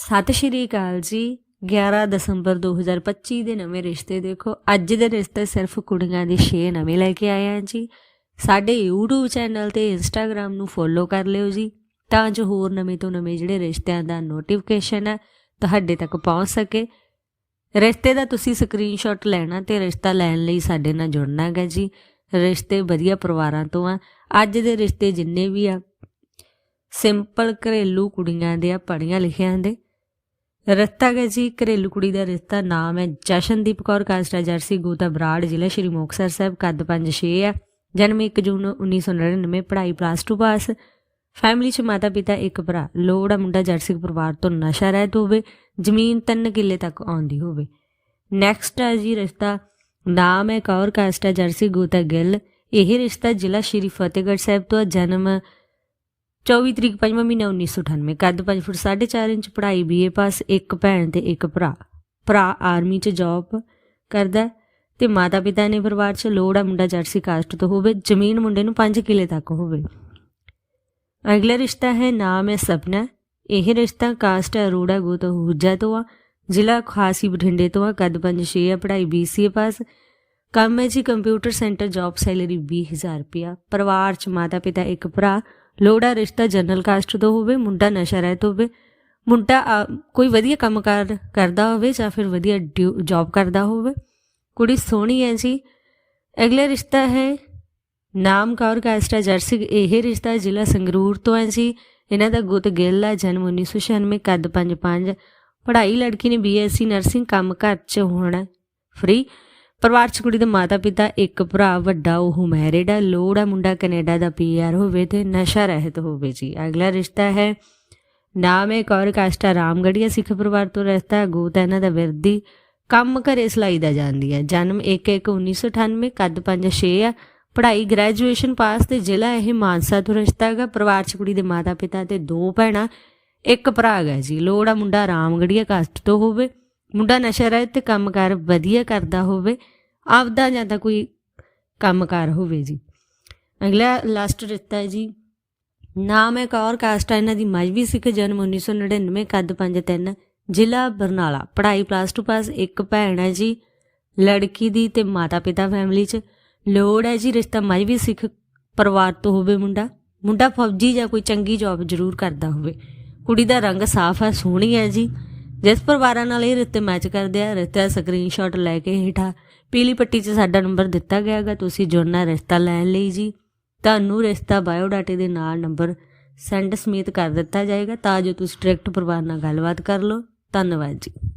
ਸਤਿ ਸ਼੍ਰੀ ਅਕਾਲ ਜੀ। 11 ਦਸੰਬਰ 2025 ਦੇ ਨਵੇਂ ਰਿਸ਼ਤੇ ਦੇਖੋ। ਅੱਜ ਦੇ ਰਿਸ਼ਤੇ ਸਿਰਫ ਕੁੜੀਆਂ ਦੇ 6 ਨਵੇਂ ਲੈ ਕੇ ਆਏ ਆ ਜੀ। ਸਾਡੇ YouTube ਚੈਨਲ ਤੇ Instagram ਨੂੰ ਫੋਲੋ ਕਰ ਲਿਓ ਜੀ। ਤਾਂ ਜੋ ਹੋਰ ਨਵੇਂ ਤੋਂ ਨਵੇਂ ਜਿਹੜੇ ਰਿਸ਼ਤਿਆਂ ਦਾ ਨੋਟੀਫਿਕੇਸ਼ਨ ਹੈ, ਤੁਹਾਡੇ ਤੱਕ ਪਹੁੰਚ ਸਕੇ। ਰਿਸ਼ਤੇ ਦਾ ਤੁਸੀਂ ਸਕਰੀਨਸ਼ਾਟ ਲੈਣਾ ਤੇ ਰਿਸ਼ਤਾ ਲੈਣ ਲਈ ਸਾਡੇ ਨਾਲ ਜੁੜਨਾ ਹੈਗਾ ਜੀ। ਰਿਸ਼ਤੇ ਵਧੀਆ ਪਰਿਵਾਰਾਂ ਤੋਂ ਆ। ਅੱਜ ਦੇ ਰਿਸ਼ਤੇ ਜਿੰਨੇ ਵੀ ਆ ਸਿੰਪਲ ਘਰੇਲੂ ਕੁੜੀਆਂ ਦੇ ਆ ਪੜੀਆਂ ਲਿਖਿਆਂ ਦੇ। ਰਿਸ਼ਤਾ ਹੈ ਜੀ, ਘਰੇਲੂ ਕੁੜੀ ਦਾ ਰਿਸ਼ਤਾ ਨਾਮ ਹੈ ਜਸ਼ਨਦੀਪ ਕੌਰ, ਕਾਸਟਾ ਜਰਸੀ ਗੋਤਾ ਬਰਾੜ, ਜ਼ਿਲ੍ਹਾ ਸ਼੍ਰੀ ਮੁਕਤਸਰ ਸਾਹਿਬ, ਕੱਦ 5-6 ਆ ਜਨਮ 1 ਜੂਨ 1999 ਪੜ੍ਹਾਈ ਪਲੱਸ 2 ਪਾਸ। ਫੈਮਿਲੀ ਚ ਮਾਤਾ ਪਿਤਾ ਇੱਕ ਭਰਾ। ਲੋੜ ਮੁੰਡਾ ਜਰਸੀ ਪਰਿਵਾਰ ਤੋਂ ਨਸ਼ਾ ਰਹਿਤ ਹੋਵੇ, ਜ਼ਮੀਨ 3 ਕਿੱਲੇ ਤੱਕ ਆਉਂਦੀ ਹੋਵੇ। ਨੈਕਸਟ ਹੈ ਜੀ ਰਿਸ਼ਤਾ। ਨਾਮ ਹੈ ਕੌਰ, ਕਾਸਟਾ ਜਰਸੀ ਗੋਤਾ ਗਿੱਲ। ਇਹ ਰਿਸ਼ਤਾ ਜ਼ਿਲ੍ਹਾ ਸ਼੍ਰੀ ਫਤਿਹਗੜ੍ਹ ਸਾਹਿਬ ਤੋਂ ਆ। ਜਨਮ 24 ਤਰੀਕ 5ਵਾਂ ਮਹੀਨਾ 1998 ਕੱਦ 5 ਫੁੱਟ 4.5 ਇੰਚ, ਪੜ੍ਹਾਈ ਬੀਏ ਪਾਸ ਇੱਕ ਭੈਣ ਤੇ ਇੱਕ ਭਰਾ। ਭਰਾ ਆਰਮੀ 'ਚ ਜੌਬ ਕਰਦਾ ਤੇ ਮਾਤਾ ਪਿਤਾ ਨੇ ਪਰਿਵਾਰ 'ਚ ਲੋੜ ਆ ਮੁੰਡਾ ਜਰਸੀ ਕਾਸਟ ਤੋਂ ਹੋਵੇ, ਜ਼ਮੀਨ ਮੁੰਡੇ ਨੂੰ 5 ਕਿੱਲੇ ਤੱਕ ਹੋਵੇ। ਅਗਲਾ ਰਿਸ਼ਤਾ ਹੈ, ਨਾਮ ਹੈ ਸਪਨਾ। ਇਹ ਰਿਸ਼ਤਾ ਕਾਸਟ ਹੈ, ਅਰੋੜਾ ਗੋਤ ਹੁਜਾ ਤੋਂ ਆ, ਜ਼ਿਲ੍ਹਾ ਖਾਸੀ ਬਠਿੰਡੇ ਤੋਂ ਆ, ਕੱਦ 5 6 ਆ, ਪੜ੍ਹਾਈ BCA ਪਾਸ ਕੰਮ ਹੈ ਜੀ ਕੰਪਿਊਟਰ ਸੈਂਟਰ ਜੌਬ ਸੈਲਰੀ 20000 ਰੁਪਿਆ ਪਰਿਵਾਰ 'ਚ ਮਾਤਾ ਪਿਤਾ ਇੱਕ ਭਰਾ ਲੋੜਾ ਰਿਸ਼ਤਾ ਜਨਰਲ ਕਾਸਟ ਤੋਂ ਹੋਵੇ, ਮੁੰਡਾ ਨਸ਼ਾ ਰਹਿਤ ਹੋਵੇ, ਮੁੰਡਾ ਕੋਈ ਵਧੀਆ ਕੰਮਕਾਰ ਕਰਦਾ ਹੋਵੇ ਜਾਂ ਫਿਰ ਵਧੀਆ ਜੌਬ ਕਰਦਾ ਹੋਵੇ, ਕੁੜੀ ਸੋਹਣੀ ਹੈ ਜੀ। ਅਗਲਾ ਰਿਸ਼ਤਾ ਹੈ, ਨਾਮ ਕੌਰ ਕਾਸਟਾ ਜਰਸੀ, ਇਹ ਰਿਸ਼ਤਾ ਜ਼ਿਲ੍ਹਾ ਸੰਗਰੂਰ ਤੋਂ ਹੈ ਜੀ। ਇਹਨਾਂ ਦਾ ਗੁੱਤ ਗਿੱਲ ਹੈ, ਜਨਮ 1996 ਕੱਦ 55 ਪੜ੍ਹਾਈ ਲੜਕੀ ਨੇ ਬੀਐਸਸੀ ਨਰਸਿੰਗ ਕੰਮ ਘਰ 'ਚ ਹੋਣਾ ਫ੍ਰੀ ਪਰਿਵਾਰ 'ਚ ਕੁੜੀ ਦੇ ਮਾਤਾ ਪਿਤਾ ਇੱਕ ਭਰਾ, ਵੱਡਾ, ਉਹ ਮੈਰਿਡ ਹੈ ਲੋੜ ਹੈ ਮੁੰਡਾ ਕੈਨੇਡਾ ਦਾ ਪੀਆਰ ਹੋਵੇ ਤੇ ਨਸ਼ਾ ਰਹਿਤ ਹੋਵੇ ਜੀ। ਅਗਲਾ ਰਿਸ਼ਤਾ ਹੈ, ਨਾਮ ਹੈ ਕੌਰ ਕਾਸਟਾ ਰਾਮਗੜੀਆ ਸਿੱਖ ਪਰਿਵਾਰ ਤੋਂ ਰਿਸ਼ਤਾ ਹੈ ਗੋਤ ਹੈ ਇਹਨਾਂ ਦਾ ਵਿਰਦੀ, ਕੰਮ ਘਰੇ ਸਿਲਾਈ ਦਾ ਜਾਂਦੀ ਹੈ ਜਨਮ 1/1/1998 ਕੱਦ 5-6 ਆ। ਪੜ੍ਹਾਈ ਗ੍ਰੈਜੂਏਸ਼ਨ ਪਾਸ ਤੇ ਜ਼ਿਲ੍ਹਾ ਇਹ ਮਾਨਸਾ ਤੋਂ ਰਿਸ਼ਤਾ ਹੈਗਾ। ਪਰਿਵਾਰ 'ਚ ਕੁੜੀ ਦੇ ਮਾਤਾ ਪਿਤਾ ਤੇ ਦੋ ਭੈਣਾਂ, ਇੱਕ ਭਰਾ ਹੈਗਾ ਜੀ। ਲੋੜ ਮੁੰਡਾ ਰਾਮਗੜੀਆ ਕਾਸਟ ਤੋਂ ਹੋਵੇ। ਮੁੰਡਾ ਨਸ਼ਾ ਰਹਿਤ ਤੇ ਕੰਮਕਾਰ ਵਧੀਆ ਕਰਦਾ ਹੋਵੇ, ਆਪਦਾ ਜਾਂ ਤਾਂ ਕੋਈ ਕੰਮਕਾਰ ਹੋਵੇ ਜੀ। ਅਗਲਾ ਲਾਸਟ ਰਿਸ਼ਤਾ ਹੈ ਜੀ। ਨਾਮ ਹੈ ਕੌਰ ਕਾਸਟ ਇਹਨਾਂ ਦੀ ਮਜਬੀ ਸਿੱਖ, ਜਨਮ 1999 ਕੱਦ 5-3 ਜ਼ਿਲ੍ਹਾ ਬਰਨਾਲਾ। ਪੜ੍ਹਾਈ ਪਲੱਸ 2 ਪਾਸ ਇੱਕ ਭੈਣ ਹੈ ਜੀ, ਲੜਕੀ ਦੀ ਤੇ ਮਾਤਾ ਪਿਤਾ ਫੈਮਿਲੀ 'ਚ। ਲੋੜ ਹੈ ਜੀ ਰਿਸ਼ਤਾ ਮਜਬੀ ਸਿੱਖ, ਪਰਿਵਾਰ ਤੋਂ ਹੋਵੇ ਮੁੰਡਾ। ਮੁੰਡਾ ਫੌਜੀ ਜਾਂ ਕੋਈ ਚੰਗੀ ਜੌਬ ਜ਼ਰੂਰ ਕਰਦਾ ਹੋਵੇ। ਕੁੜੀ ਦਾ ਰੰਗ ਸਾਫ਼ ਹੈ, ਸੋਹਣੀ ਹੈ ਜੀ। ਜਿਸ ਪਰਿਵਾਰਾਂ ਨਾਲ ਇਹ ਰਿਸ਼ਤੇ ਮੈਚ ਕਰਦੇ ਆ, ਰਿਸ਼ਤੇ ਦਾ ਸਕਰੀਨਸ਼ਾਟ ਲੈ ਕੇ ਹੇਠਾਂ ਪੀਲੀ ਪੱਟੀ 'ਚ ਸਾਡਾ ਨੰਬਰ ਦਿੱਤਾ ਗਿਆ ਹੈਗਾ ਤੁਸੀਂ ਜੁੜਨਾ ਰਿਸ਼ਤਾ ਲੈਣ ਲਈ ਜੀ। ਤੁਹਾਨੂੰ ਰਿਸ਼ਤਾ ਬਾਇਓਡਾਟੇ ਦੇ ਨਾਲ ਨੰਬਰ ਸੈਂਡ ਸਮੇਤ ਕਰ ਦਿੱਤਾ ਜਾਏਗਾ, ਤਾਂ ਜੋ ਤੁਸੀਂ ਡਾਇਰੈਕਟ ਪਰਿਵਾਰ ਨਾਲ ਗੱਲਬਾਤ ਕਰ ਲਓ। ਧੰਨਵਾਦ ਜੀ।